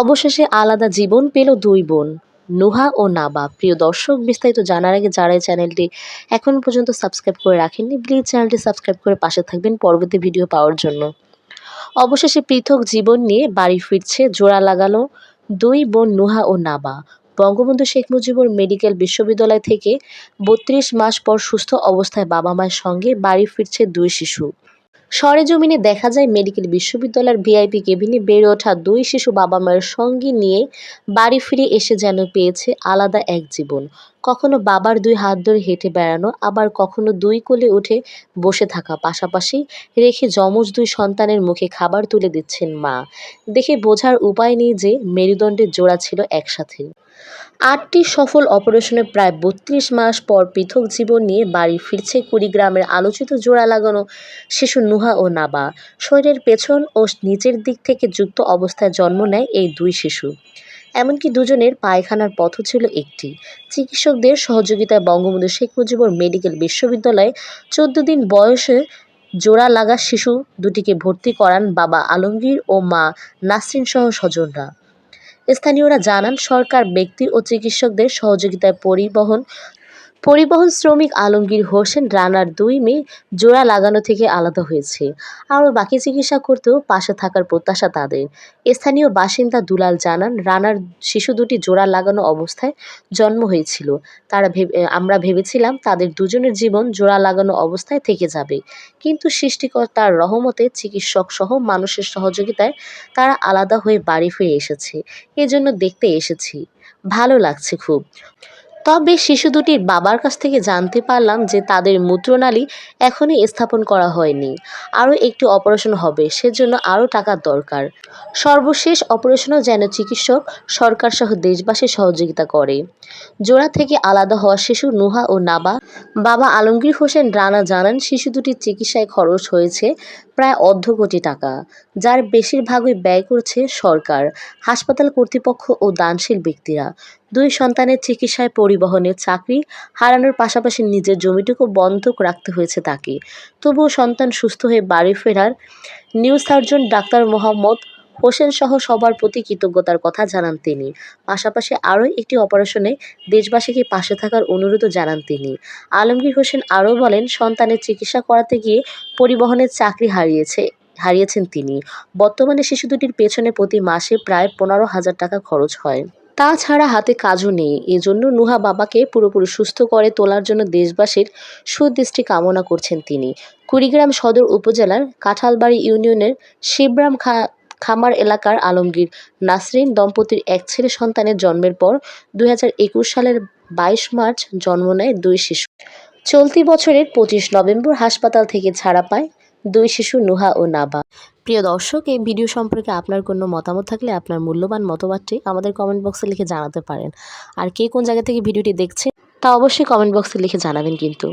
অবশেষে আলাদা জীবন পেল দুই বোন, নুহা ও নাবা। প্রিয় দর্শক, বিস্তারিত জানার আগে যারা চ্যানেলটি এখন পর্যন্ত সাবস্ক্রাইব করে রাখেননি প্লিজ চ্যানেলটি সাবস্ক্রাইব করে পাশে থাকবেন পরবর্তী ভিডিও পাওয়ার জন্য। অবশেষে পৃথক জীবন নিয়ে বাড়ি ফিরছে, জোড়া লাগালো দুই বোন নুহা ও নাবা। বঙ্গবন্ধু শেখ মুজিবুর মেডিকেল বিশ্ববিদ্যালয় থেকে বত্রিশ মাস পর সুস্থ অবস্থায় বাবা মায়ের সঙ্গে বাড়ি ফিরছে দুই শিশু। সরেজমিনে দেখা যায় মেডিকেল বিশ্ববিদ্যালয়ের ভিআইপি কেবিনে বেড়ে ওঠা দুই শিশু বাবা মায়ের সঙ্গী নিয়ে বাড়ি ফিরে এসে যেন পেয়েছে আলাদা এক জীবন। কখনো বাবার দুই হাত ধরে হেঁটে বেড়ানো, আবার কখনো দুই কোলে উঠে বসে থাকা। পাশাপাশি রেখে যমজ দুই সন্তানের মুখে খাবার তুলে দিচ্ছেন মা। দেখে বোঝার উপায় নেই যে মেরুদণ্ডের জোড়া ছিল একসাথে। আটটি সফল অপারেশনে প্রায় বত্রিশ মাস পর পৃথক জীবন নিয়ে বাড়ি ফিরছে কুড়িগ্রামের আলোচিত জোড়া লাগানো শিশু নুহা ও নাবা। শরীরের পেছন ও নিচের দিক থেকে যুক্ত অবস্থায় জন্ম নেয় এই দুই শিশু। এমনকি দুজনের পায়খানার পথও ছিল একটি। চিকিৎসকদের সহযোগিতায় বঙ্গবন্ধু শেখ মুজিবুর মেডিকেল বিশ্ববিদ্যালয়ে চোদ্দ দিন বয়সে জোড়া লাগা শিশু দুটিকে ভর্তি করান বাবা আলমগীর ও মা নাসরিন সহ স্বজনরা। স্থানীয়রা জানান, সরকার ব্যক্তি ও চিকিৎসকদের সহযোগিতায় পরিবহন পরিবহন শ্রমিক আলমগীর হোসেন রানার দুই মেয়ে জোড়া লাগানো থেকে আলাদা হয়েছে। আরও বাকি চিকিৎসা করতেও পাশে থাকার প্রত্যাশা তাদের। স্থানীয় বাসিন্দা দুলাল জানান, রানার শিশু দুটি জোড়া লাগানো অবস্থায় জন্ম হয়েছিল। তারা আমরা ভেবেছিলাম তাদের দুজনের জীবন জোড়া লাগানো অবস্থায় থেকে যাবে। কিন্তু সৃষ্টিকর্তার রহমতে চিকিৎসক সহ মানুষের সহযোগিতায় তারা আলাদা হয়ে বাড়ি ফিরে এসেছে। এজন্য দেখতে এসেছি। ভালো লাগছে খুব। তবে শিশু দুটির বাবার কাছ থেকে জানতে পারলাম যে তাদের মূত্রনালী এখনই স্থাপন করা হয়নি। আরও একটি অপারেশন হবে, সেজন্য আরও টাকার দরকার। সর্বশেষ অপারেশনও যেন চিকিৎসক, সরকারসহ দেশবাসী সহযোগিতা করে। জোড়া থেকে আলাদা হওয়া শিশু নুহা ও নাবা। বাবা আলমগীর হোসেন রানা জানান, শিশু দুটির চিকিৎসায় খরচ হয়েছে প্রায় অর্ধ কোটি টাকা, যার বেশিরভাগই ব্যয় করছে সরকার, হাসপাতাল কর্তৃপক্ষ ও দানশীল ব্যক্তিরা। দুই সন্তানের চিকিৎসায় পরিবহনের চাকরি হারানোর পাশাপাশি নিজের জমিটুকু বন্ধক রাখতে হয়েছে তাকে। তবুও সন্তান সুস্থ হয়ে বাড়ি ফেরার neurosurgeon doctor Mohammad Hossain সহ সবার প্রতি কৃতজ্ঞতার কথা জানান তিনি। পাশাপাশি আরও একটি অপারেশনে দেশবাসীকে পাশে থাকার অনুরোধও জানান তিনি। আলমগীর হোসেন আরও বলেন, সন্তানের চিকিৎসা করাতে গিয়ে পরিবহনের চাকরি হারিয়েছে, হারিয়েছেন তিনি। বর্তমানে শিশু দুটির পেছনে প্রতি মাসে প্রায় পনেরো হাজার টাকা খরচ হয়। তাছাড়া হাতে কাজও নেই। এজন্য নুহা বাবাকে পুরোপুরি সুস্থ করে তোলার জন্য দেশবাসীর সুদৃষ্টি কামনা করছেন তিনি। কুড়িগ্রাম সদর উপজেলার কাঁঠালবাড়ি ইউনিয়নের শিবরাম খা খামার এলাকার আলমগীর নাসরিন দম্পতির এক ছেলে সন্তানের জন্মের পর দুই হাজার একুশ সালের বাইশ মার্চ জন্ম নেয় দুই শিশু। চলতি বছরের পঁচিশ নভেম্বর হাসপাতাল থেকে ছাড়া পায় দুই শিশু, নুহা ও নাবা। প্রিয় দর্শক, এই ভিডিও সম্পর্কে আপনার কোনো মতামত থাকলে আপনার মূল্যবান মতবাদটি আমাদের কমেন্ট বক্সে লিখে জানাতে পারেন। আর কে কোন জায়গা থেকে ভিডিওটি দেখছে, তা অবশ্যই কমেন্ট বক্সে লিখে জানাবেন কিন্তু।